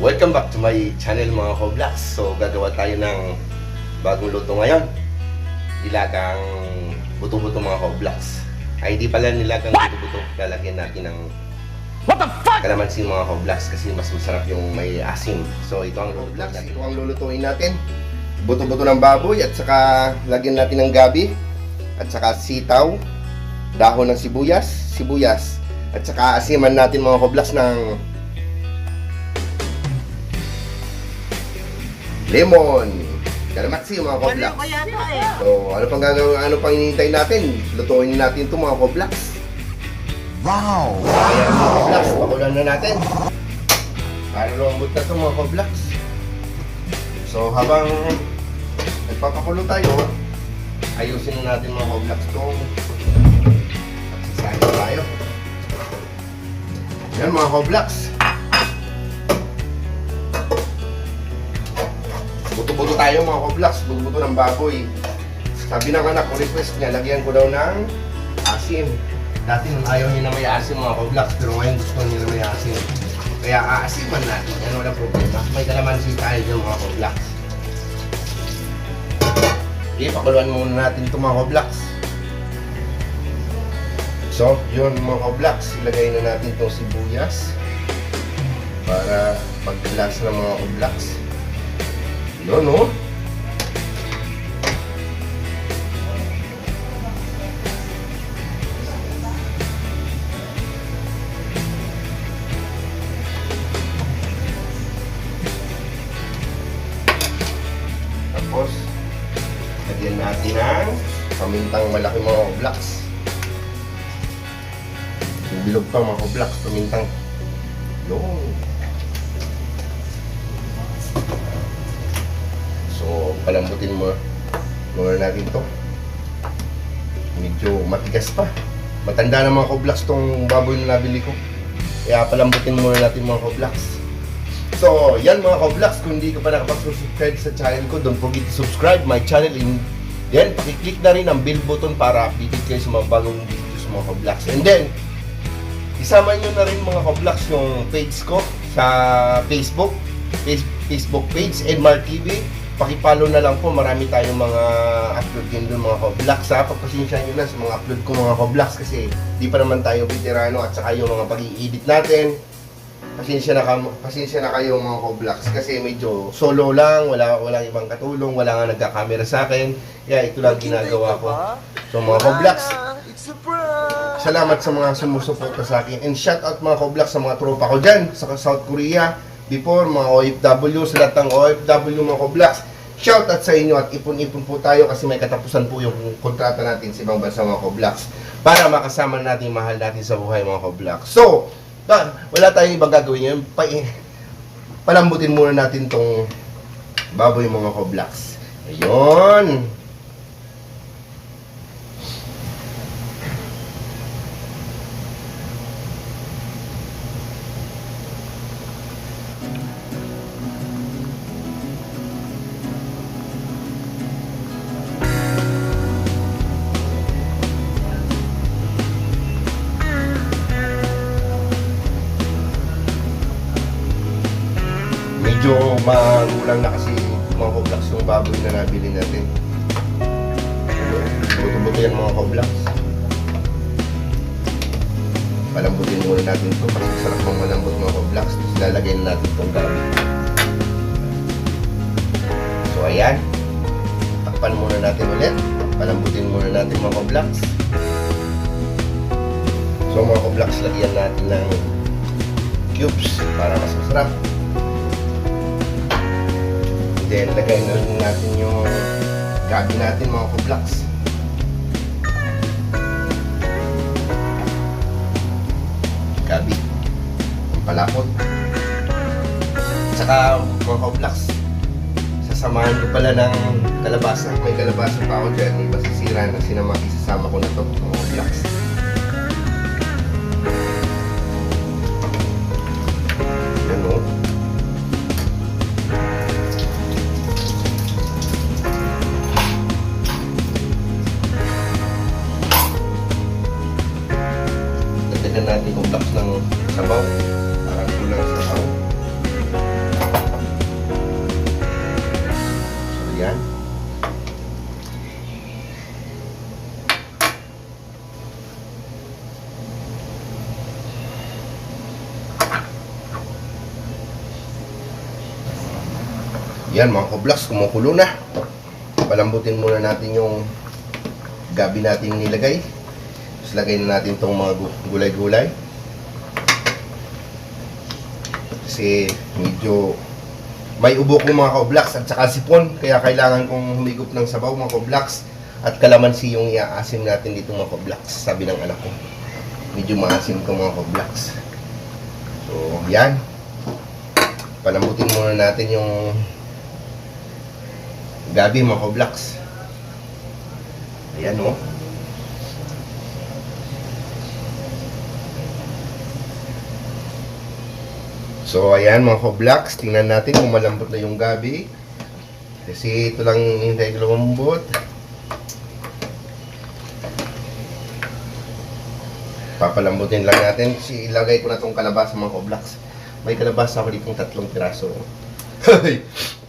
Welcome back to my channel mga Koblas. So gagawa tayo ng bagong luto ngayon. Nilagang buto-buto mga Koblas. Ay hindi pala nilagang buto-buto. Lalagyan natin ng What the fuck? kalamansi mga Koblas kasi mas masarap yung may asim. So ito ang natin. Ito ang lulutuin natin. Buto-buto ng baboy at saka lagyan natin ng gabi at saka sitaw, dahon ng sibuyas, sibuyas at saka asiman natin mga Koblas ng lemon. Kalamatsi mga Koblas. Ano kaya ito eh? So, ano pang gagawin, ano pang hinihintay natin? Lutuin natin ito mga Koblas. Wow! Kaya mga Koblas, pakulan na natin. Para lumambot na ito mga Koblas. So, habang nagpapakulo tayo, ayusin na natin mga Koblas itong pagsasahin tayo. Yan mga Koblas. Buto-buto tayo mga Koblas, buto-buto ng baboy. Sabi ng anak ko, request niya, lagyan ko daw ng asim. Dati nung ayaw niya na may asim mga Koblas, pero ngayon gusto niya na may asim. Kaya aasiman natin, yan walang problema. May kalamansi tayo dyan mga Koblas. Okay, pakuluan muna natin ito mga Koblas. So, yun mga Koblas, ilagay na natin itong sibuyas para pagkilas ng mga Koblas. Yun, no? Tapos, lagyan natin ng pamintang malaki mga oblaks. Bilog pa mga oblaks, pamintang. Yun. Palambutin mo muna natin to. Medyo matigas pa. Matanda na mga koblaks tong baboy na nabili ko. Kaya palambutin muna natin mga koblaks. So, yan mga koblaks. Kung hindi ka pa nakapag-subscribe sa channel ko, don't forget to subscribe my channel. And then, pakiclick na rin ang bell button para updated kayo sa mga bagong videos mga koblaks. And then, isama nyo na rin mga koblaks yung page ko sa Facebook. Face- Facebook page, Edmar TV. Pakipalo na lang po, marami tayong mga upload din doon mga koblaks ha. Pagpasensya nyo na sa mga upload ko mga koblaks kasi di pa naman tayo veterano at saka yung mga pag-i-edit natin. Pasensya na, kam- pasensya na kayo mga koblaks kasi medyo solo lang, wala walang ibang katulong, wala nga nagka-camera sa akin. Kaya ito lang ginagawa ko. So mga prank! Salamat sa mga sumusuporta sa akin. And shout out mga koblak sa mga tropa ko dyan sa South Korea. Before, mga OFW, sa lahat ng OFW mga koblak. Shout out sa inyo at ipon-ipon po tayo kasi may katapusan po yung kontrata natin sa ibang bansa mga koblak. Para makasama natin mahal natin sa buhay mga koblak. So, ba, wala tayong ibang gagawin ngayon. Pa, palambutin muna natin tong baboy mga koblaks. Ayun. Medyo magulang na kasi mga koblaks yung baboy na nabili natin. Buto-buto yan mga koblaks. Palambutin muna natin ito kasi sarap mong malambot mga koblaks. Tapos lalagay na natin itong gabi. So ayan. Takpan muna natin ulit. Palambutin muna natin mga koblaks. So mga koblaks, lagyan natin ng cubes para mas masarap. Then, lagay na rin natin yung gabi natin mga kublaks. Gabi. Ang palapot. Saka mga kublaks, sasamahan ko pala ng kalabasa. May kalabasa pa ako dyan. May masisira na sinama. Isasama ko na to mga kublaks. Yan. Yan mga koblocks, kumukulo na. Palambutin muna natin yung gabi natin nilagay. Tapos lagay na natin itong mga gulay-gulay. Kasi medyo may ubo ko mga koblaks at saka sipon. Kaya kailangan kong humigop ng sabaw mga koblaks. At kalamansi yung iaasim natin dito mga koblaks. Sabi ng anak ko. Medyo maasim to mga koblaks. So, yan. Palambutin muna natin yung gabi mga koblaks. Ayan o. So, ayan mga koblaks. Tingnan natin kung malambot na yung gabi. Kasi ito lang hintay ko lumambot. Papalambutin lang natin. Si ilagay ko na tong kalabasa mga koblaks. May kalabasa ako ditong tatlong piraso.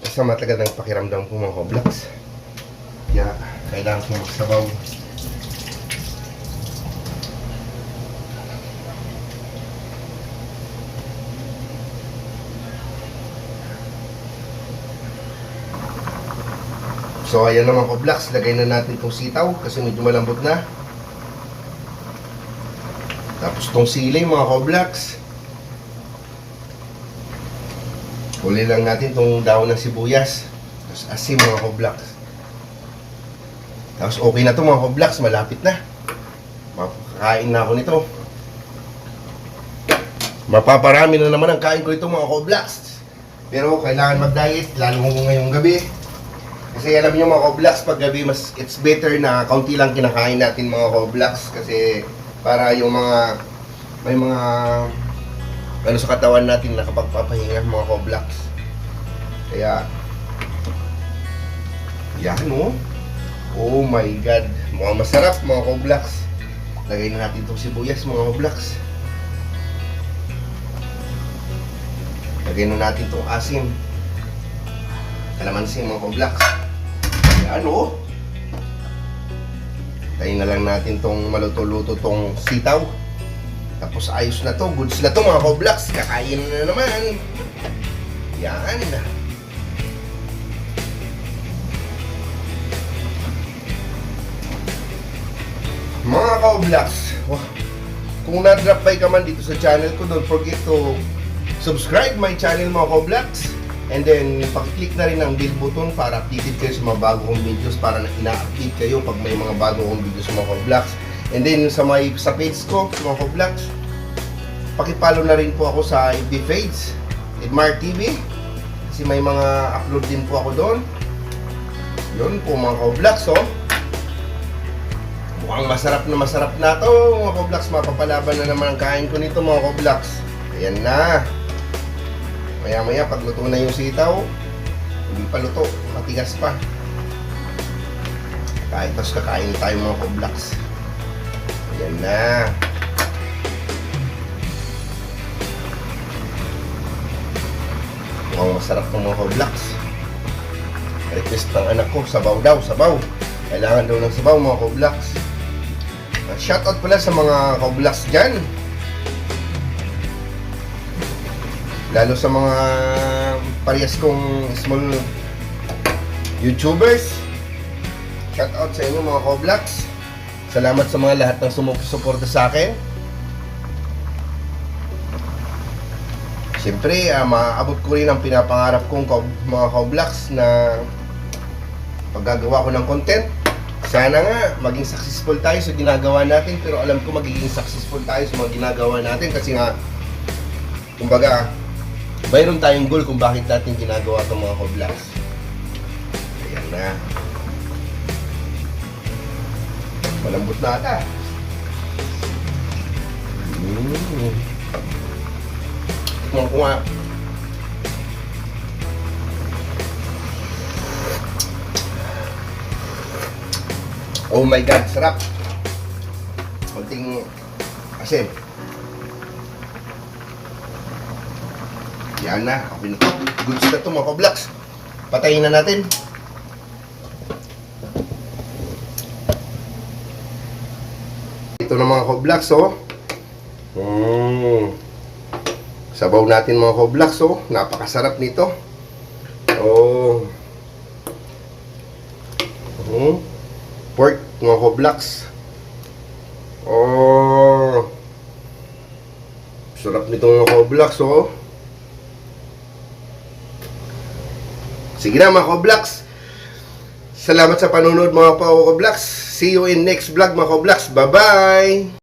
Basta matagal ng pakiramdam ko mga koblaks. Kaya kailangan ko magsabaw. So ayan naman ko blocks, lagay na natin itong sitaw kasi medyo malambot na. Tapos itong sili mga ko-blocks. Huli lang natin itong dahon ng sibuyas. Tapos asin mga ko-blocks. Tapos okay na to mga ko-blocks, malapit na. Makakain na ako nito. Mapaparami na naman ang kain ko ito mga ko-blocks. Pero kailangan mag-diet, lalo ngayong gabi. Kasi alam niyo mga Koblaks, pag gabi mas it's better na kaunti lang kinakain natin mga Koblaks kasi para yung mga may mga ano sa katawan natin nakapagpapahinga mga Koblaks. Kaya yan oh. Oh my god, mga masarap mga Koblaks. Lagay na natin itong sibuyas mga Koblaks. Lagay na natin itong asin. Kalamansi mga Koblaks. Yan oh. Tayo na lang natin tong maluto-luto tong sitaw. Tapos ayos na to. Goods na to mga Koblaks. Kakain na naman. Yan. Mga Koblaks. Wow. Kung na-drop by ka man dito sa channel ko, don't forget to subscribe my channel mga Koblaks. And then, pakiclick na rin ang bell button para updated kayo sa mga bago kong videos para na ina-update kayo pag may mga bago kong videos sa mga Koblaks. And then, sa, may, sa page ko, sa mga Koblaks, pakipollow na rin po ako sa FB page, Edmar TV. Kasi may mga upload din po ako doon. Yun po mga Koblaks, oh. Mukhang masarap na masarap na to mga Koblaks. Mapapalaban na naman ang kain ko nito mga Koblaks. Ayan na. Maya maya pag luto na yung sitaw, hindi pa luto, matigas pa. Kahit tapos kakain tayo mga Koblaks. Ayan na. Mukhang masarap ng mga Koblaks. Request ng anak ko, sabaw daw, sabaw. Kailangan daw ng sabaw mga Koblaks. Shoutout pala sa mga Koblaks dyan. Lalo sa mga parehas kong small YouTubers. Shoutout sa inyo mga Koblaks. Salamat sa mga lahat ng sumusuporta sa akin. Siyempre, ah, maaabot ko rin ang pinapangarap kong ko- mga Koblaks na paggagawa ko ng content. Sana nga, maging successful tayo sa ginagawa natin. Pero alam ko magiging successful tayo sa mga ginagawa natin kasi nga, kumbaga, mayroon tayong goal kung bakit natin ginagawa itong mga Koblaks. Ayan na. Malambot na ata. Mm. Tikman ko. Oh my God, sarap. Konting asin. Yan na, okay na to. Goods na to mga koblaks. Patayin na natin. Ito na mga koblaks, oh. Mm. Sabaw natin mga koblaks, oh. Napakasarap nito. Oh. Oh. Pork, mga koblaks. Oh. Sarap nitong mga koblaks, oh. Sige na mga koblaks. Salamat sa panonood mga pa koblaks. See you in next vlog mga koblaks. Bye-bye!